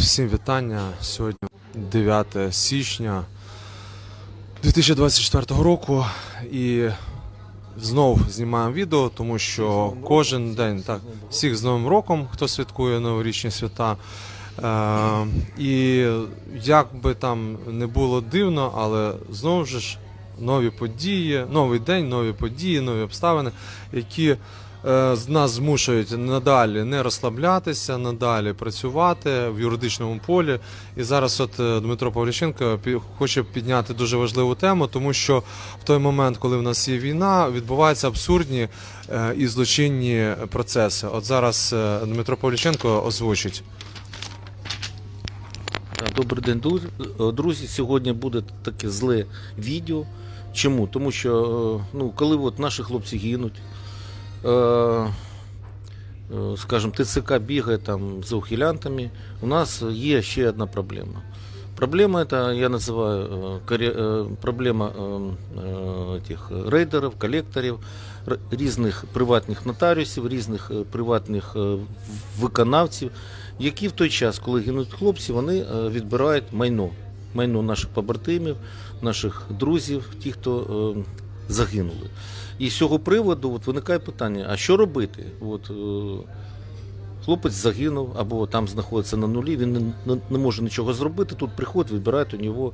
Всім вітання. Сьогодні 9 січня 2024 року. І знов знімаємо відео, тому що кожен день так, всіх з Новим роком, хто святкує новорічні свята. Е, і як би там не було дивно, але знову ж нові події, новий день, нові події, нові обставини, які нас змушують надалі не розслаблятися, надалі працювати в юридичному полі. І зараз от е, Дмитро Павліченко хоче підняти дуже важливу тему, тому що в той момент, коли в нас є війна, відбуваються абсурдні е, і злочинні процеси. От зараз е, Дмитро Павліченко озвучить. Добрий день, друз- друзі. Сьогодні буде таке зле відео. Чому? Тому що, е, ну, коли от наші хлопці гинуть, е, е, скажімо, ТЦК бігає там за ухилянтами, у нас є ще одна проблема. Проблема это, я называю, э, коре- э, проблема э, э, этих рейдерів, колекторів, р- різних приватних нотаріусів, різних е, приватних е, в- виконавців, які в той час, коли гинуть хлопці, вони е, відбирають майно. Майно наших побратимів, наших друзів, ті, хто е, загинули. І з цього приводу от, виникає питання: а що робити? От, е, Хлопець загинув або там знаходиться на нулі, він не, не, не може нічого зробити. Тут приходять, відбирають у нього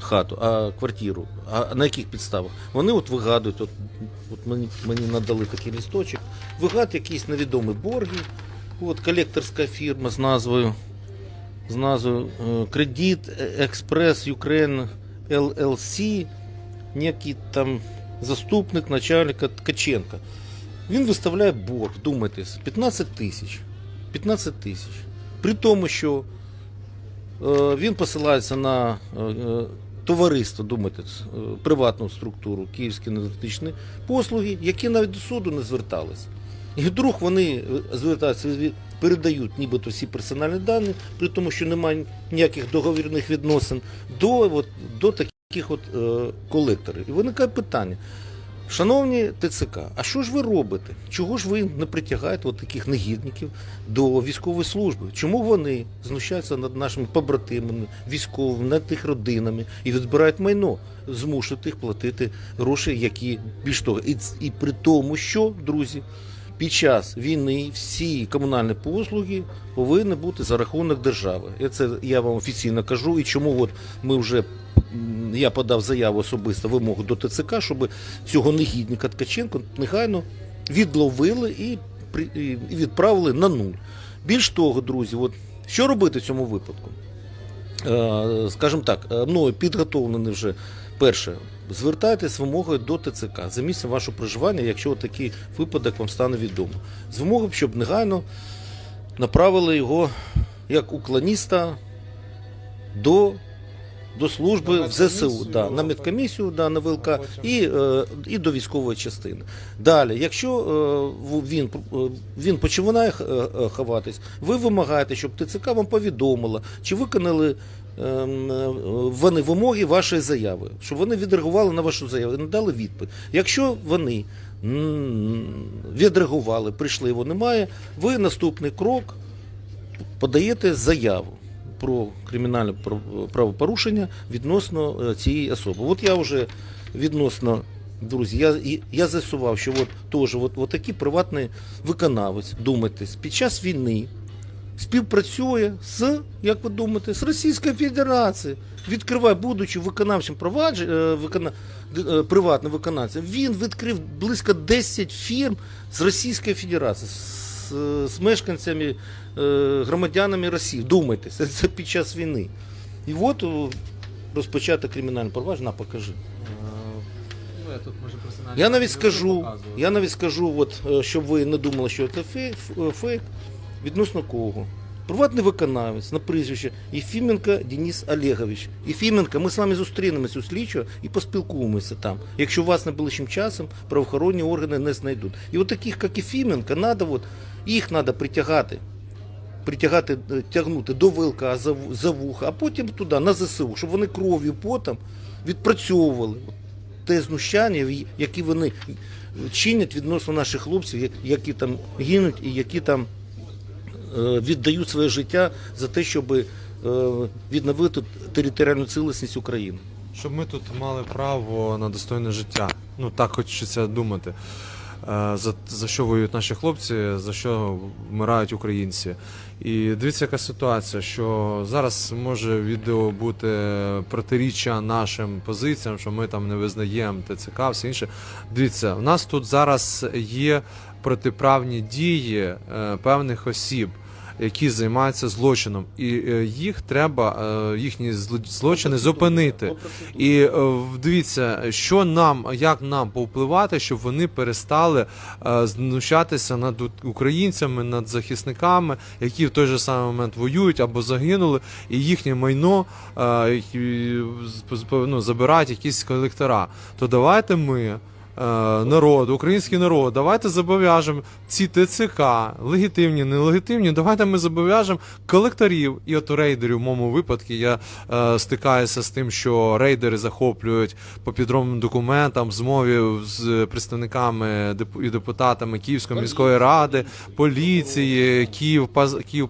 хату, а квартиру. А на яких підставах? Вони от вигадують, от, от мені, мені надали такий лісточок, вигадують якісь невідомі борги. От колекторська фірма з назвою, з назвою е, Кредит Експрес Ukraine LLC, некий там заступник начальника Ткаченка. Він виставляє борг, думайтесь, 15 тисяч. 15 тисяч. При тому, що е, він посилається на е, е, товариство, думайте, приватну структуру Київські енергетичні послуги, які навіть до суду не звертались. І вдруг вони звертаються, передають нібито всі персональні дані, при тому, що немає ніяких договірних відносин, до, от, до таких от, е, колекторів. І виникає питання. Шановні ТЦК, а що ж ви робите? Чого ж ви не притягаєте от таких негідників до військової служби? Чому вони знущаються над нашими побратимами, військовими, над їх родинами і відбирають майно, змушують їх платити гроші, які більш того, і, і при тому, що, друзі, під час війни всі комунальні послуги повинні бути за рахунок держави. Це я вам офіційно кажу. І чому от ми вже я подав заяву особисто вимогу до ТЦК, щоб цього негідника Ткаченко негайно відловили і, відправили на нуль. Більш того, друзі, от що робити в цьому випадку? Е, Скажімо так, е, мною підготовлений вже перше. Звертайтесь з вимогою до ТЦК за місцем вашого проживання, якщо такий випадок вам стане відомо. З вимогою, щоб негайно направили його як уклоніста до, до служби в ЗСУ, да, на медкомісію, да, на ВЛК і, е, і до військової частини. Далі, якщо е, він, е, він починає ховатись, ви вимагаєте, щоб ТЦК вам повідомила, чи виконали ем, вони вимоги вашої заяви, щоб вони відреагували на вашу заяву і надали відповідь. Якщо вони відреагували, прийшли, його немає, ви наступний крок подаєте заяву про кримінальне прав- правопорушення відносно е, цієї особи. От я вже відносно. Друзі, я, я з'ясував, що от теж от, от такий приватний виконавець, думайте, під час війни співпрацює з, як ви думаєте, з Російською Федерацією. Відкриває, будучи виконавчим провадженням, викона, е, приватним виконавцем, він відкрив близько 10 фірм з Російської Федерації, з, з мешканцями, е, громадянами Росії. Думайте, це, це під час війни. І от розпочати розпочато кримінальне провадження, на, покажи. Ну, я тут може Я навіть скажу, я навіть скажу, от, е, щоб ви не думали, що це фейк, фейк відносно кого. Приватний виконавець на прізвище Єфіменко Денис Олегович. Єфіменко, ми з вами зустрінемося у слідчого і поспілкуємося там. Якщо вас найближчим часом правоохоронні органи не знайдуть. І от таких, як Єфіменко, надо, от, їх треба притягати. Притягати, е, тягнути до ВЛК за, за вуха, а потім туди, на ЗСУ, щоб вони кров'ю потом відпрацьовували те знущання, які вони чинять відносно наших хлопців, які там гинуть і які там віддають своє життя за те, щоб е, відновити територіальну цілісність України. Щоб ми тут мали право на достойне життя. Ну так хочеться думати. Е, За, за що воюють наші хлопці, за що вмирають українці. І дивіться, яка ситуація, що зараз може відео бути протиріччя нашим позиціям, що ми там не визнаємо ТЦК, все інше. Дивіться, в нас тут зараз є протиправні дії е, певних осіб. Які займаються злочином, і е, їх треба е, їхні злочини зупинити. І дивіться, що нам, як нам повпливати, щоб вони перестали знущатися над українцями, над захисниками, які в той же самий момент воюють або загинули, і їхнє майно ну, забирають якісь колектора. То давайте ми. Е, Народ, український народ, давайте зобов'яжемо ці ТЦК, легітимні, нелегітимні. Давайте ми зобов'яжемо колекторів і от рейдерів. В моєму випадку я е, стикаюся з тим, що рейдери захоплюють по підробним документам змові з представниками і депутатами Київської міської ради, поліції, Київ, Київ,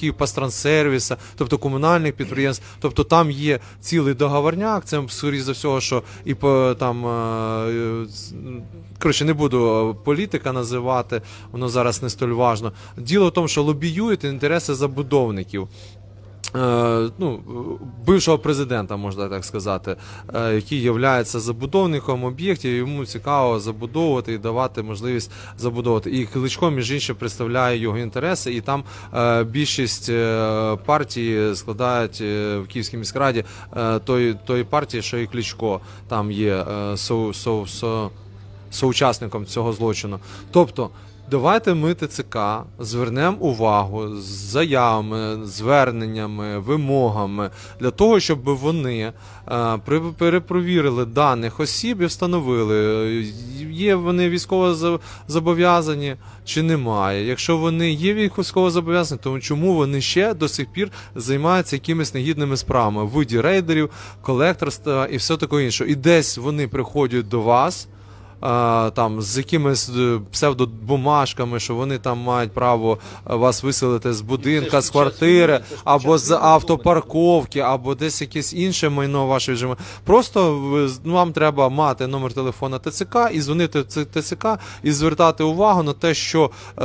Київпастрансервіса, тобто комунальних підприємств. Тобто там є цілий договорняк. Це скоріш за всього, що і по там е, коротше, не буду е, політика називати, воно зараз не столь важно. Діло в тому, що лобіюють інтереси забудовників. Е, ну, бившого президента, можна так сказати, е, який є забудовником об'єктів, йому цікаво забудовувати і давати можливість забудовувати. І Кличко, між іншим, представляє його інтереси, і там е, більшість е, партій складають е, в Київській міськраді е, той, тої партії, що і Кличко там є е, со, со, со, соучасником цього злочину. Тобто. Давайте ми ТЦК звернемо увагу з заявами, зверненнями, вимогами для того, щоб вони е, перепровірили даних осіб і встановили, є вони військово зобов'язані чи немає. Якщо вони є військово зобов'язані, то чому вони ще до сих пір займаються якимись негідними справами в виді рейдерів, колекторства і все таке інше. І десь вони приходять до вас там з якимись е, псевдобумажками, що вони там мають право е, вас виселити з будинка, з квартири, або з автопарковки, або десь якесь інше майно ваше вже. Просто ви- ну, вам треба мати номер телефона ТЦК і дзвонити ТЦК і звертати увагу на те, що е,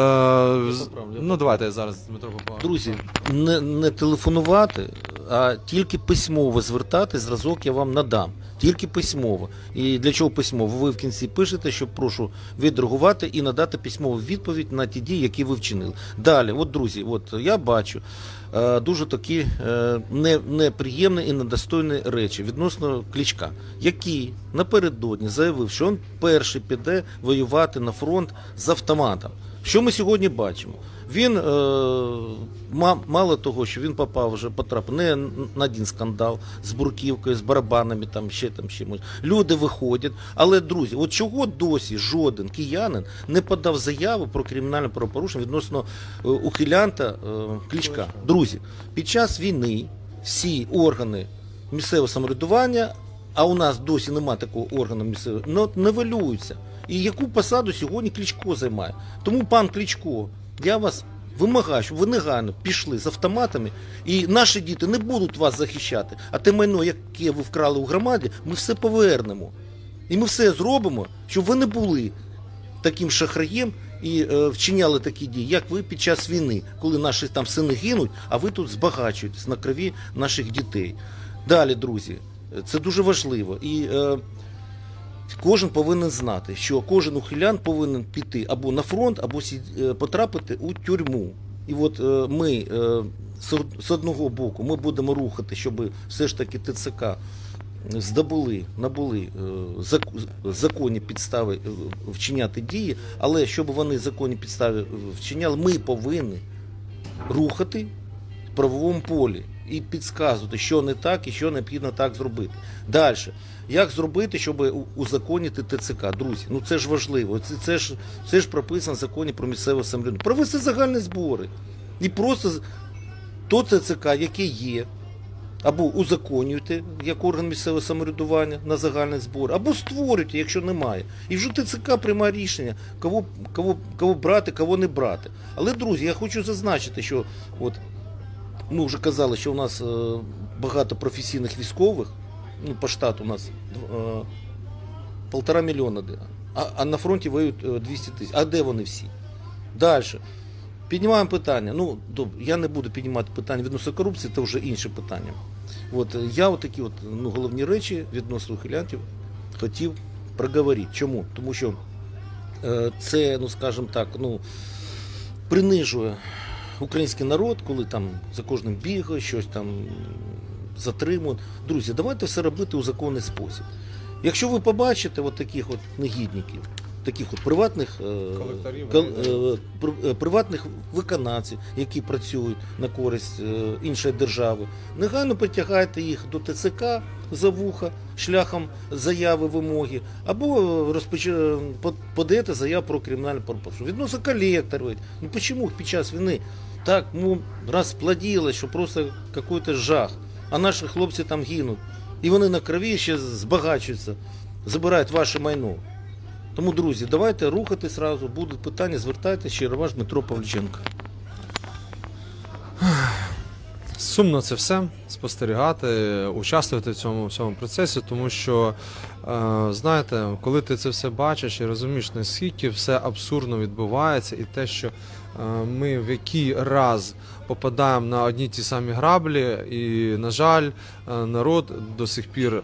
ну давайте я зараз Дмитро Попа. Друзі, не, не телефонувати, а тільки письмово звертати, зразок я вам надам. Тільки письмово. І для чого письмово? Ви в кінці пишете, що прошу відреагувати і надати письмову відповідь на ті дії, які ви вчинили. Далі, от друзі, от я бачу е, дуже такі е, не, неприємні і недостойні речі відносно клічка, який напередодні заявив, що він перший піде воювати на фронт з автоматом. Що ми сьогодні бачимо? Він е, ма- мало того, що він попав вже потрапив не на один скандал з бурківкою, з барабанами, там ще там чимось. Люди виходять. Але друзі, от чого досі жоден киянин не подав заяву про кримінальне правопорушення відносно е, ухилянта е, Кличка? Друзі, під час війни всі органи місцевого самоврядування, а у нас досі немає такого органу місцевого, нивелюються. І яку посаду сьогодні Кличко займає? Тому, пан Кличко, я вас вимагаю, щоб ви негайно пішли з автоматами, і наші діти не будуть вас захищати. А те майно, яке ви вкрали у громаді, ми все повернемо. І ми все зробимо, щоб ви не були таким шахраєм і е, вчиняли такі дії, як ви під час війни, коли наші там сини гинуть, а ви тут збагачуєтесь на крові наших дітей. Далі, друзі, це дуже важливо. І е, кожен повинен знати, що кожен ухилян повинен піти або на фронт, або е, потрапити у тюрму. І от е, ми е, з з одного боку ми будемо рухати, щоб все ж таки ТЦК здобули, набули е, законні підстави е, вчиняти дії, але щоб вони законні підстави е, вчиняли, ми повинні рухати в правовому полі і підказувати, що не так і що необхідно так зробити. Далі. Як зробити, щоб узаконити ТЦК? Друзі, ну це ж важливо. Це, це, ж, це ж прописано в законі про місцеве самоврядування. Провести загальні збори. І просто то ТЦК, яке є, або узаконюйте як орган місцевого самоврядування на загальний збор, або створюйте, якщо немає. І вже ТЦК приймає рішення, кого, кого, кого брати, кого не брати. Але, друзі, я хочу зазначити, що от ми вже казали, що у нас е, багато професійних військових, ну, по штату у нас е, полтора мільйона, а, а на фронті воюють е, 200 тисяч. А де вони всі? Далі. Піднімаємо питання. Ну, я не буду піднімати питання відносно корупції, це вже інше питання. От, е, я от такі от, ну, головні речі відносно ухилянтів хотів проговорити. Чому? Тому що е, це, ну скажімо так, ну, принижує український народ, коли там за кожним бігає, щось там затримує. Друзі, давайте все робити у законний спосіб. Якщо ви побачите от таких от негідників, таких от приватних, е, кол- е, е, приватних виконавців, які працюють на користь е, іншої держави, негайно притягайте їх до ТЦК за вуха шляхом заяви вимоги, або розпоч... подаєте заяву про кримінальне правопорушення. Відносно колекторів. Ну чому під час війни так ну, розплоділось, що просто якийсь жах, а наші хлопці там гинуть. І вони на крові ще збагачуються, забирають ваше майно. Тому, друзі, давайте рухати зразу, будуть питання, звертайтеся, щиро ваш Дмитро Павліченко. Сумно це все спостерігати, участвувати в цьому всьому процесі, тому що е, знаєте, коли ти це все бачиш і розумієш, наскільки все абсурдно відбувається, і те, що ми в який раз попадаємо на одні ті самі граблі, і, на жаль, е, народ до сих пір е,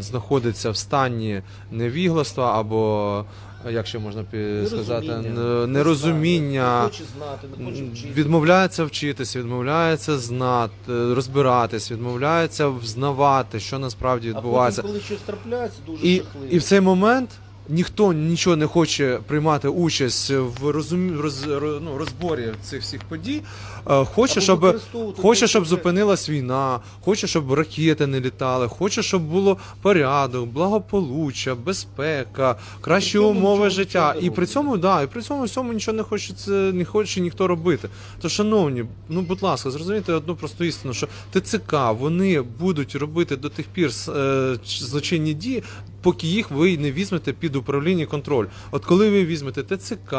знаходиться в стані невігластва або. е, Як ще можна сказати, н- нерозуміння, Не хоче знати, не хоче вчити. відмовляється вчитися, відмовляється знати, розбиратись, відмовляється взнавати, що насправді А відбувається. потім, коли щось трапляється, дуже І, жахливо. і в цей момент ніхто нічого не хоче приймати участь в розум... роз... ну, розборі цих всіх подій. Е, Хоче, щоб Хоче, щоб що зупинилась війна, хоче, щоб ракети не літали, хоче, щоб було порядок, благополуччя, безпека, кращі умови життя. І при цьому, да, і при цьому всьому нічого не хочеться, не хоче ніхто робити. То, шановні, ну будь ласка, зрозумійте одну просту істину, що ТЦК вони будуть робити до тих пір е, злочинні дії. Поки їх ви не візьмете під управління контроль. От коли ви візьмете ТЦК,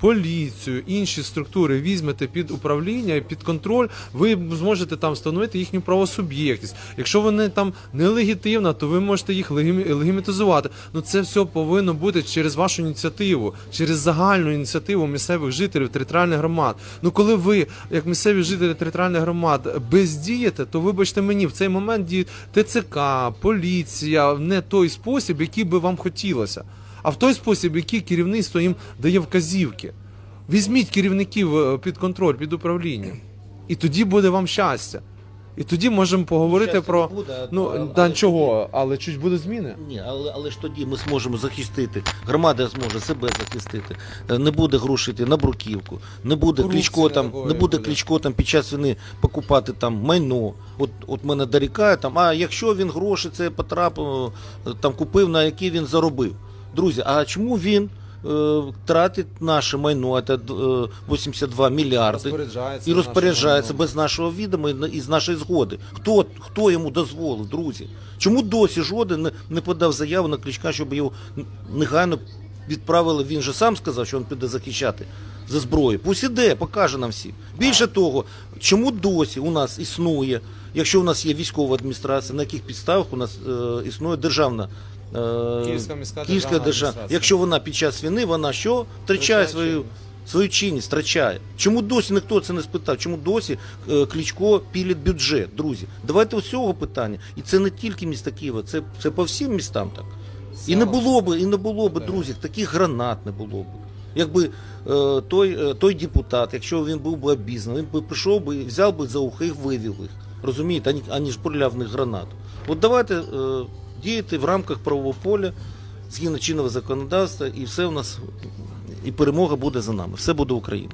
поліцію, інші структури візьмете під управління і під контроль, ви зможете там встановити їхню правосуб'єктність. Якщо вони там нелегітимна, то ви можете їх легімітизувати. Ну це все повинно бути через вашу ініціативу, через загальну ініціативу місцевих жителів територіальних громад. Ну коли ви, як місцеві жителі територіальних громад, бездієте, то вибачте мені, в цей момент діють ТЦК, поліція не той спосіб, який би вам хотілося, а в той спосіб, який керівництво їм дає вказівки. Візьміть керівників е, під контроль, під управління. І тоді буде вам щастя. І тоді можемо поговорити про. не буде, Ну, але- да але чого, але чуть будуть зміни. Ні, але, але ж тоді ми зможемо захистити, громада зможе себе захистити. Е, Не буде грошити на бруківку, не буде клічко там, такої не буде буде. клічко там під час війни покупати там майно. От, от мене дорікає там, а якщо він гроші це потрапив, е, там купив, на які він заробив. Друзі, а чому він тратить наше майно, це е, 82 мільярди? Розпоряджається і розпоряджається без нашого відома і з нашої згоди. Хто, хто йому дозволив, друзі? Чому досі жоден не, не подав заяву на Кличка, щоб його негайно відправили? Він же сам сказав, що він піде захищати за зброю. Пусть іде, покаже нам всім. Більше того, чому досі у нас існує, якщо у нас є військова адміністрація, на яких підставах у нас е, існує державна. Е, Київська міська Київська держава. Якщо вона під час війни, вона що? Втрачає свою чинність. свою чинність втрачає. Чому досі ніхто це не спитав? Чому досі е, Кличко пілить бюджет, друзі? Давайте ось цього питання. І це не тільки місто Києва, це, це по всім містам так. І не було би, і не було би, друзі, таких гранат не було б. Якби е, той, той депутат, якщо він був би обізнаний, він би прийшов би, взяв би за ухи і вивів їх. Розумієте, ані, аніж бурляв в них гранату. От давайте діяти в рамках правового поля, згідно чинного законодавства, і все у нас, і перемога буде за нами. Все буде Україна.